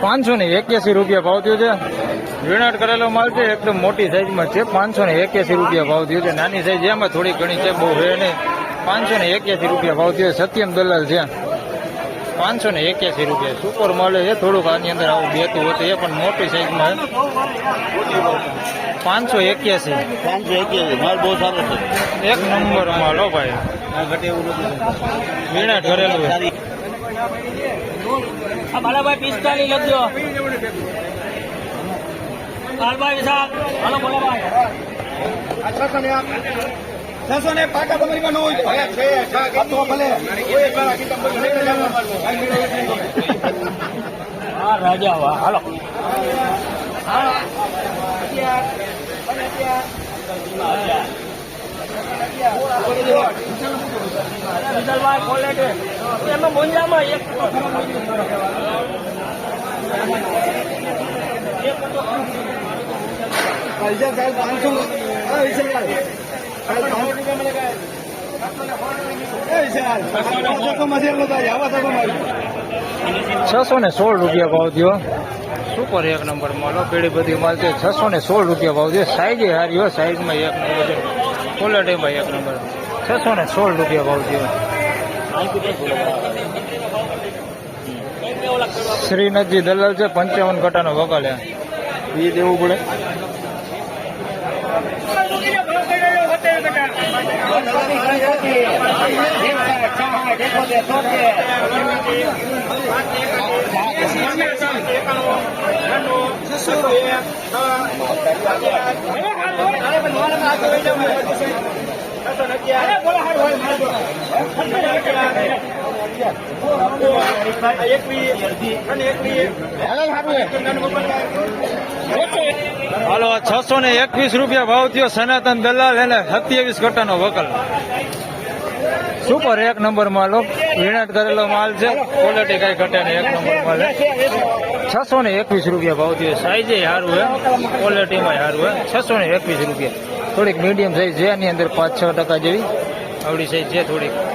પાંચસો ને એક્યાસી રૂપિયા ભાવ થયો છે. વીણાટ કરેલો માલ છે, એકદમ મોટી સાઈઝમાં છે. પાંચસો ને એક્યાસી રૂપિયા ભાવ થયો છે. નાની સાઈઝ એમાં થોડી ઘણી છે, બહુ હે નહીં. પાંચસો ને એક્યાસી રૂપિયા ભાવ થયો. સત્યમ દલાલ છે. પાંચસો ને એક્યાસી રૂપિયા સુપર મળે છે. થોડુંક આની અંદર આવું બેતું હોતું એ પણ મોટી સાઈઝમાં પાંચસો એક્યાસી. પાંચસો એક્યાસી. માલ બહુ સારો છે. એક નંબર માલ હો ભાઈ. વીણા સારી બાલાભાઈ પિસ્તાલીસ લખજો. લાલભાઈ વિશાલ હાલો બોલાભાઈ છસો ને પાકા તમારી પાસે ન હોય તો. ભલે. હા રાજા વાહ હાલો. એમાં મોંજામાં એક પાંચસો વિશાલ છસો ને સોળ રૂપિયા ભાવ થયો. સુપર એક નંબર માલો. પેઢી બધી માલ છે. છસો ને સોળ રૂપિયા ભાવ થયો. સાઈઝે હારી હોય સાઈઝમાં એક નંબર છે. ક્વોલિટીમાં એક નંબર. છસો ને સોળ રૂપિયા ભાવ થયો. શ્રીનાથજી દલાલ છે પંચાવન કટાનો વગાલ્યા એ દેવું પડે. હાલો છસો ને એકવીસ રૂપિયા ભાવ થયો સનાતન દલાલ એને સત્યાવીસ કટાનો વકલ. સુપર એક નંબર માલ. વીણાટ કરેલો માલ છે. ક્વોલિટી કઈ ઘટે ને એક નંબર માલ છસો ને એકવીસ રૂપિયા ભાવ થયો. સાઈઝે સારું હે. ક્વોલિટીમાં સારું હે. છસો ને એકવીસ રૂપિયા. થોડીક મીડિયમ સાઈઝ છે એની અંદર પાંચ છ ટકા જેવી. આવડી સાઈઝ છે થોડીક.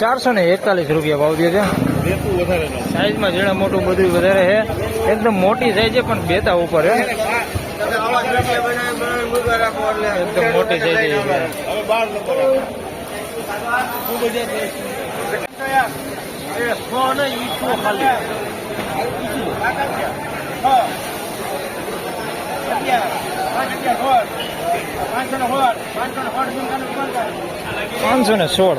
ચારસો ને એકતાલીસ રૂપિયા ભાવ દે છે. સાઈઝમાં જેણે મોટું બધું વધારે છે. એકદમ મોટી સાઈઝ છે, પણ બેતા ઉપર છે. એકદમ મોટી સાઈઝ છે. હવે બાર નંબર સો ને ઈસો ખાલી પાંચસો ને સોળ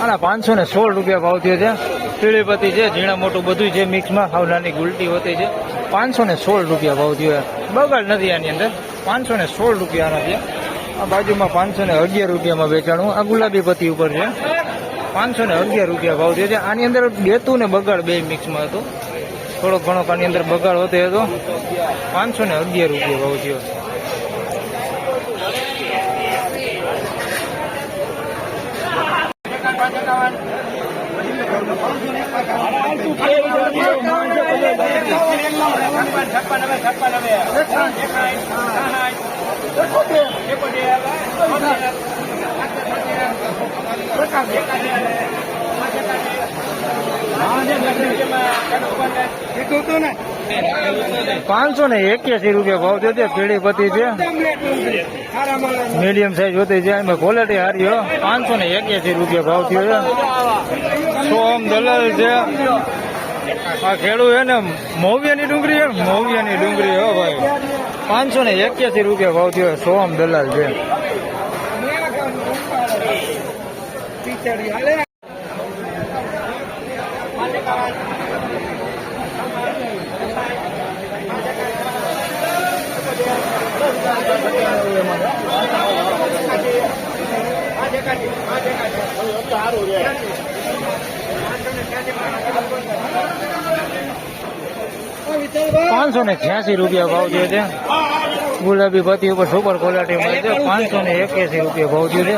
આના પાંચસો ને સોળ રૂપિયા ભાવ થયો છે. પીળીપતિ છે, ઝીણા મોટું બધું છે મિક્સમાં. હાવ નાની ગુલટી હોતી છે. પાંચસો ને સોળ રૂપિયા ભાવ થયો બગાડ નથી આની અંદર. પાંચસો ને સોળ રૂપિયા આના છે. આ બાજુમાં પાંચસો ને અગિયાર રૂપિયામાં વેચાણું. આ ગુલાબી પતિ ઉપર છે. પાંચસો ને અગિયાર રૂપિયા ભાવ થયો છે. આની અંદર બેતું ને બગાડ બે મિક્સમાં હતું. થોડોક ઘણો આની અંદર બગાડ હોતો હતો. પાંચસો ને અગિયાર રૂપિયા ભાવ થયો. પાંચસો ને એક્યાસી રૂપિયા ભાવ થયો છે કેળી પતી છે. મીડિયમ સાઈઝ હોતી છે. એમાં ક્વોલિટી હારી પાંચસો ને એક્યાસી રૂપિયા ભાવ થયો છે. સોમ દલાલ છે? આ ખેડૂત એને મોવિયાની ડુંગળી મોવિયાની ડુંગળી, હો ભાઈ. પાંચસો ને એક્યાસી રૂપિયા ભાવ થયો. સોમ દલાલ છે? ટીચરી હાલે પાંચસો ને છ્યાસી રૂપિયા ભાવ થયો છે. ગુલાબી પતિ ઉપર સુપર ક્વોલિટી મળે છે. પાંચસો ને એક્યાસી રૂપિયા ભાવ થયો છે.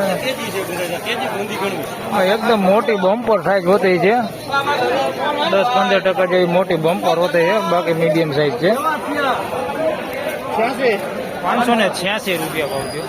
એકદમ મોટી બમ્પર સાઈઝ હોતી છે. દસ પંદર ટકા જેવી મોટી બમ્પર હોતી છે. બાકી મીડિયમ સાઈઝ છે. પાંચસો ને છ્યાસી રૂપિયા ભાવ થયો.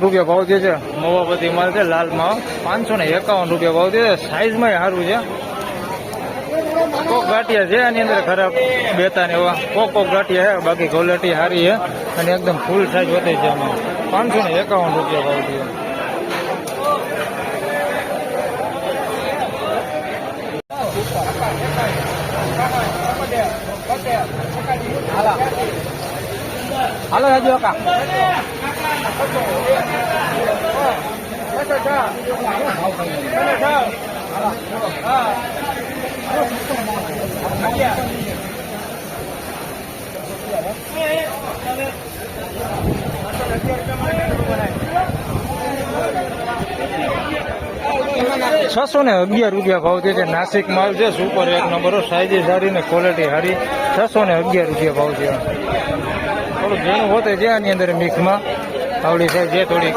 રૂપિયા ભાવ થયો છે. મવાપતિ માલ છે લાલમાં પાંચસો ને એકાવન રૂપિયા ભાવ થયો છે. સાઈઝમાં સારું છે. કોક ગાંઠિયા છે એની અંદર ખરાબ બેતા ને એવા. કોક કોક ગાંઠિયા છે બાકી ક્વોલિટી સારી છે. અને એકદમ ફૂલ સાઈઝ વધે છે આમાં. પાંચસો ને એકાવન રૂપિયા ભાવ થયો. હાલો રાજુ કા છસો ને અગિયાર રૂપિયા ભાવ છે નાસિક માલ છે સુપર એક નંબર સાઈઝ સારી ને ક્વોલિટી સારી. છસો ને અગિયાર રૂપિયા ભાવ છે. થોડું ઝીણું હોતે છે આની અંદર મિક્સમાં આવડી સાઈઝ છે થોડી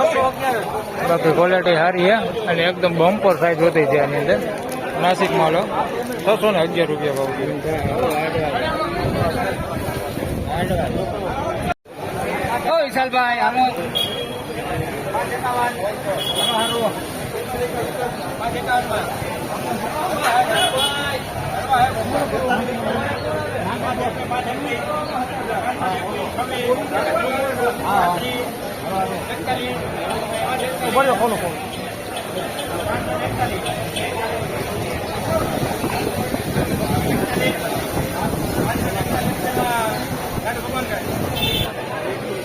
બાકી ક્વોલિટી સારી છે અને એકદમ બમ્પર સાઈઝ હોતી છે આની અંદર. નાસિક માલો છસો ને અગિયાર રૂપિયા ભાવ છે. હાલો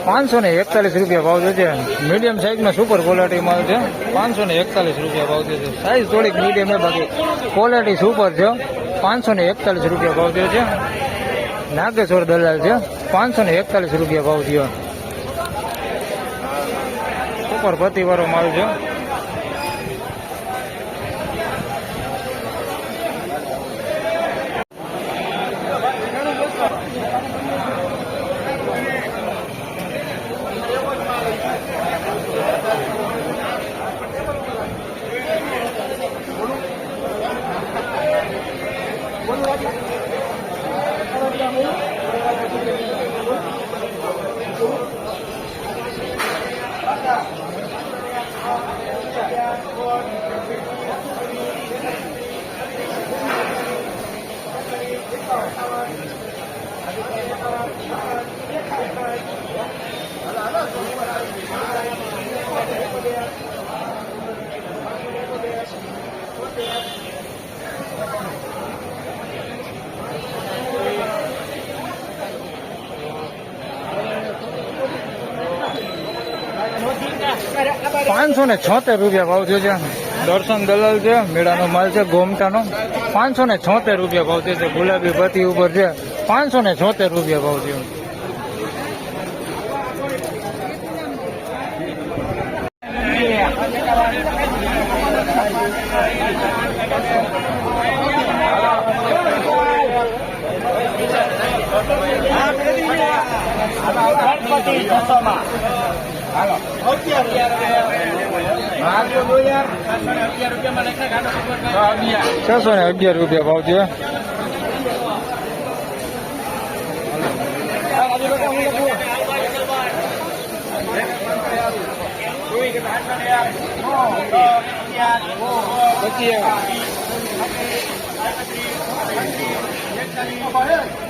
પાંચસો ને એકતાલીસ રૂપિયા ભાવ છે મીડિયમ સાઈઝમાં સુપર ક્વોલિટીમાં છે. પાંચસો ને એકતાલીસ રૂપિયા ભાવ છે સાઈઝ થોડીક મીડિયમ છે, બાકી ક્વોલિટી સુપર છે. પાંચસો ને એકતાલીસ રૂપિયા ભાવ છે નાગેશ્વર દલાલ છે. પાંચસો ને એકતાલીસ રૂપિયા ભાવ થયો. ઉપર પતિવાળો માલ છે. પાંચસો ને છોતેર રૂપિયા ભાવ થયો છે. દર્શન દલાલ છે મેળાનો માલ છે ગોમટાનો. પાંચસો ને છોતેર રૂપિયા ભાવ થયો છે ગુલાબી પતિ ઉપર છે. પાંચસો ને છોતેર રૂપિયા ભાવ થયો. ગણપતિ છસો ને અગિયાર રૂપિયા ભાવ છે હા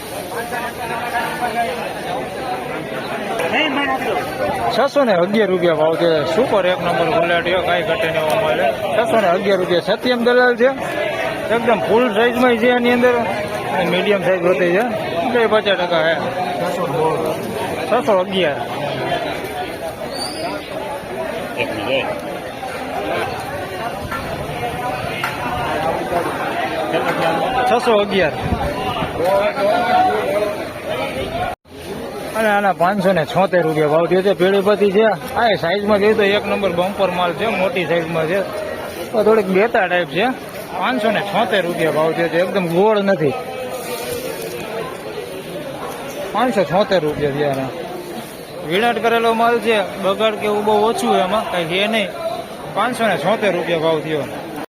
છસો ને અગિયાર રૂપિયા ભાવ છે. સુપર એક નંબર ગુલાટીઓ કાંઈ ઘટે ને એવો મળે છસો ને અગિયાર રૂપિયા સત્યમ દલાલ છે. એકદમ ફૂલ સાઈઝમાં છે એની અંદર. મીડિયમ સાઈઝ હોતી છે. બે પચાસ ટકા હે છસો અગિયાર. છસો અગિયાર. અને આના પાંચસો ને છોતેર રૂપિયા ભાવ થયો છે. પેઢીપતિ છે. આ સાઈઝમાં જોઈએ તો એક નંબર બમ્પર માલ છે. મોટી સાઈઝમાં છે. તો થોડીક બેતા ટાઈપ છે. પાંચસો ને છોતેર રૂપિયા ભાવ થયો છે. એકદમ ગોળ નથી. પાંચસો છોતેર રૂપિયા છે આના. વિરાટ કરેલો માલ છે. બગાડ કે બહુ ઓછું એમાં. કંઈ છે નહીં. પાંચસો ને છોતેર રૂપિયા ભાવ થયો.